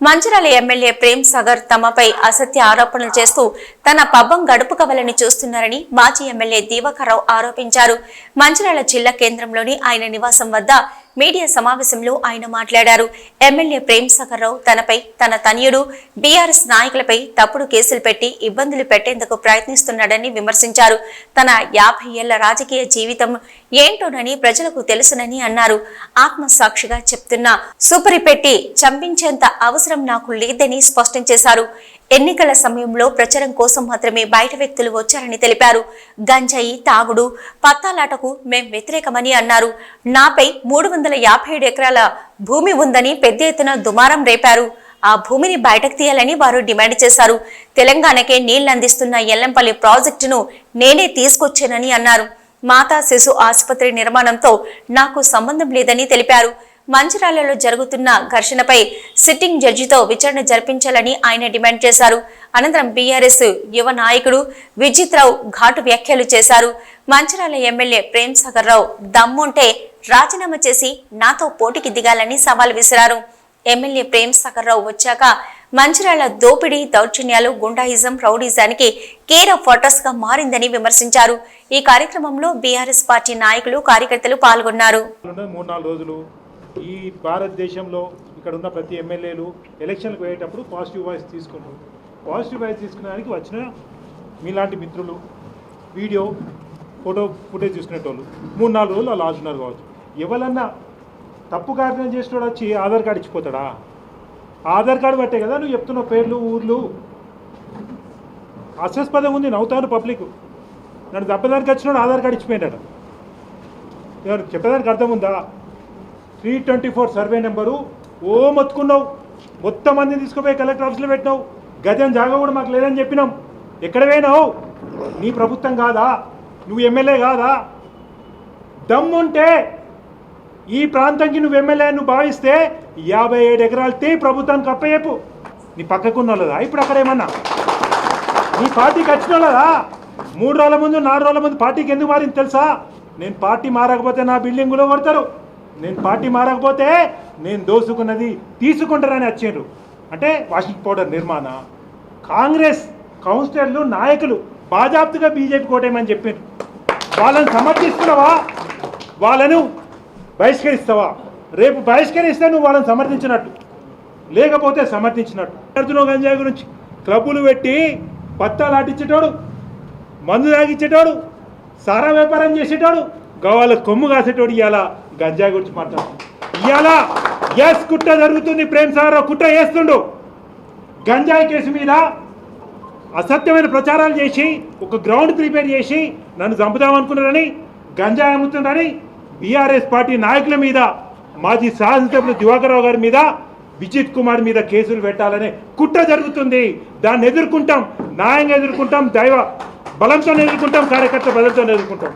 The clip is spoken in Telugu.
మంచిరాల ఎమ్మెల్యే ప్రేమ్ సాగర్ తమపై అసత్య ఆరోపణలు చేస్తూ తన పబ్బం గడుపుకోవాలని చూస్తున్నారని మాజీ ఎమ్మెల్యే దీవకరావు ఆరోపించారు. మంచిరాల జిల్లా కేంద్రంలోని ఆయన నివాసం వద్ద మీడియా సమావేశంలో ఆయన మాట్లాడారు. ఎమ్మెల్యే ప్రేమ్ సాగర్ రావు తనపై తన తనయుడు బీఆర్ఎస్ నాయకులపై తప్పుడు కేసులు పెట్టి ఇబ్బందులు పెట్టేందుకు ప్రయత్నిస్తున్నాడని విమర్శించారు. తన యాభై ఏళ్ళ రాజకీయ జీవితం ఏంటోనని ప్రజలకు తెలుసునని అన్నారు. ఆత్మసాక్షిగా చెప్తున్నా సూపరి పెట్టి చంపించేంత అవసరం నాకు లేదని స్పష్టం చేశారు. ఎన్నికల సమయంలో ప్రచారం కోసం మాత్రమే బయట వ్యక్తులు వచ్చారని తెలిపారు. గంజాయి తాగుడు పత్తాలాటకు మేం వ్యతిరేకమని అన్నారు. నాపై మూడు వందల యాభై ఏడు ఎకరాల భూమి ఉందని పెద్ద ఎత్తున దుమారం రేపారు. ఆ భూమిని బయటకు తీయాలని వారు డిమాండ్ చేశారు. తెలంగాణకే నీళ్ళు అందిస్తున్న ఎల్లంపల్లి ప్రాజెక్టును నేనే తీసుకొచ్చానని అన్నారు. మాతా శిశు ఆసుపత్రి నిర్మాణంతో నాకు సంబంధం లేదని తెలిపారు. మంచిర్యాలలో జరుగుతున్న ఘర్షణపై సిట్టింగ్ జడ్జితో విచారణ జరిపించాలని ఆయన డిమాండ్ చేశారు. అనంతరం బీఆర్ఎస్ యువ నాయకుడు విజిత్ రావు ఘాటు వ్యాఖ్యలు చేశారు. మంచిర్యాల ఎమ్మెల్యే ప్రేమ్ సాగర్ రావు దమ్ముంటే రాజీనామా చేసి నాతో పోటీకి దిగాలని సవాల్ విసిరారు. ఎమ్మెల్యే ప్రేమ్ సాగర్ రావు వచ్చాక మంచిర్యాల దోపిడీ దౌర్జన్యాలు గుండాయిజం రౌడీజానికి కేర్ ఆఫ్ ఫోటోస్గా మారిందని విమర్శించారు. ఈ కార్యక్రమంలో బీఆర్ఎస్ పార్టీ నాయకులు కార్యకర్తలు పాల్గొన్నారు. ఈ భారతదేశంలో ఇక్కడ ఉన్న ప్రతి ఎమ్మెల్యేలు ఎలక్షన్లకు పోయేటప్పుడు పాజిటివ్ వాయిస్ తీసుకుంటారు. పాజిటివ్ వాయిస్ తీసుకునేదానికి వచ్చిన మీలాంటి మిత్రులు వీడియో ఫోటో ఫుటేజ్ తీసుకునేటోళ్ళు మూడు నాలుగు రోజులు అలా ఆడుతున్నారు కావచ్చు. ఎవరన్నా తప్పు కార్యం చేసేవాడు వచ్చి ఆధార్ కార్డు ఇచ్చిపోతాడా? ఆధార్ కార్డు బట్టే కదా నువ్వు చెప్తున్న పేర్లు ఊర్లు. హాస్యాస్పదం ఉంది నవ్వుతాను పబ్లిక్. నన్ను తప్పదానికి వచ్చినాడు ఆధార్ కార్డు ఇచ్చిపోయినాడు చెప్పేదానికి అర్థం ఉందా? Three twenty four survey number. ఓ మొత్తుకున్నావు. మొత్తం మందిని తీసుకుపోయి కలెక్టర్ ఆఫీస్లో పెట్టినావు. గజం జాగా కూడా మాకు లేదని చెప్పినాం. ఎక్కడ పోయినావు? నీ ప్రభుత్వం కాదా? నువ్వు ఎమ్మెల్యే కాదా? దమ్ముంటే ఈ ప్రాంతంకి నువ్వు ఎమ్మెల్యే నువ్వు భావిస్తే యాభై ఏడు ఎకరాలు తే ప్రభుత్వానికి అప్పయ్యపు నీ పక్కకున్న వాళ్ళదా ఇప్పుడు అక్కడ ఏమన్నా? నీ పార్టీకి వచ్చిన వాళ్ళదా మూడు రోజుల ముందు నాలుగు రోజుల ముందు పార్టీకి ఎందుకు మారింది తెలుసా? నేను పార్టీ మారకపోతే నా బిల్డింగ్లో కొడతారు. నేను పార్టీ మారకపోతే నేను దోసుకున్నది తీసుకుంటారని వచ్చారు అంటే వాషింగ్ పౌడర్ నిర్మాణ కాంగ్రెస్ కౌన్సిలర్లు నాయకులు బాజాప్తుగా బీజేపీ కోటేమని చెప్పారు. వాళ్ళని సమర్థిస్తున్నావా? వాళ్ళను బహిష్కరిస్తావా? రేపు బహిష్కరిస్తే నువ్వు వాళ్ళని సమర్థించినట్టు. లేకపోతే సమర్థించినట్టు. అర్జున గంజాయి గురించి క్లబ్బులు పెట్టి పత్తాలు ఆటించేటోడు మందు తాగిచ్చేటోడు సారా వ్యాపారం చేసేటోడు గవాళ్ళ కొమ్ము కాసేటోడు ఇలా గంజాయి గురించి మాట్లాడు. ఇవాళ ఎస్ కుట్ర జరుగుతుంది ప్రేమ్ సాగర్ కుట్ర వేస్తుండు గంజాయి కేసు మీద అసత్యమైన ప్రచారాలు చేసి ఒక గ్రౌండ్ ప్రిపేర్ చేసి నన్ను చంపుదామనుకున్నారని గంజాయి అమ్ముతున్నారని బీఆర్ఎస్ పార్టీ నాయకుల మీద మాజీ శాసనసభ్యులు దివాకర్రావు గారి మీద విజిత్ కుమార్ మీద కేసులు పెట్టాలనే కుట్ర జరుగుతుంది. దాన్ని ఎదుర్కొంటాం న్యాయంగా ఎదుర్కొంటాం దైవ బలంతో ఎదుర్కొంటాం కార్యకర్త బలంతో ఎదుర్కొంటాం.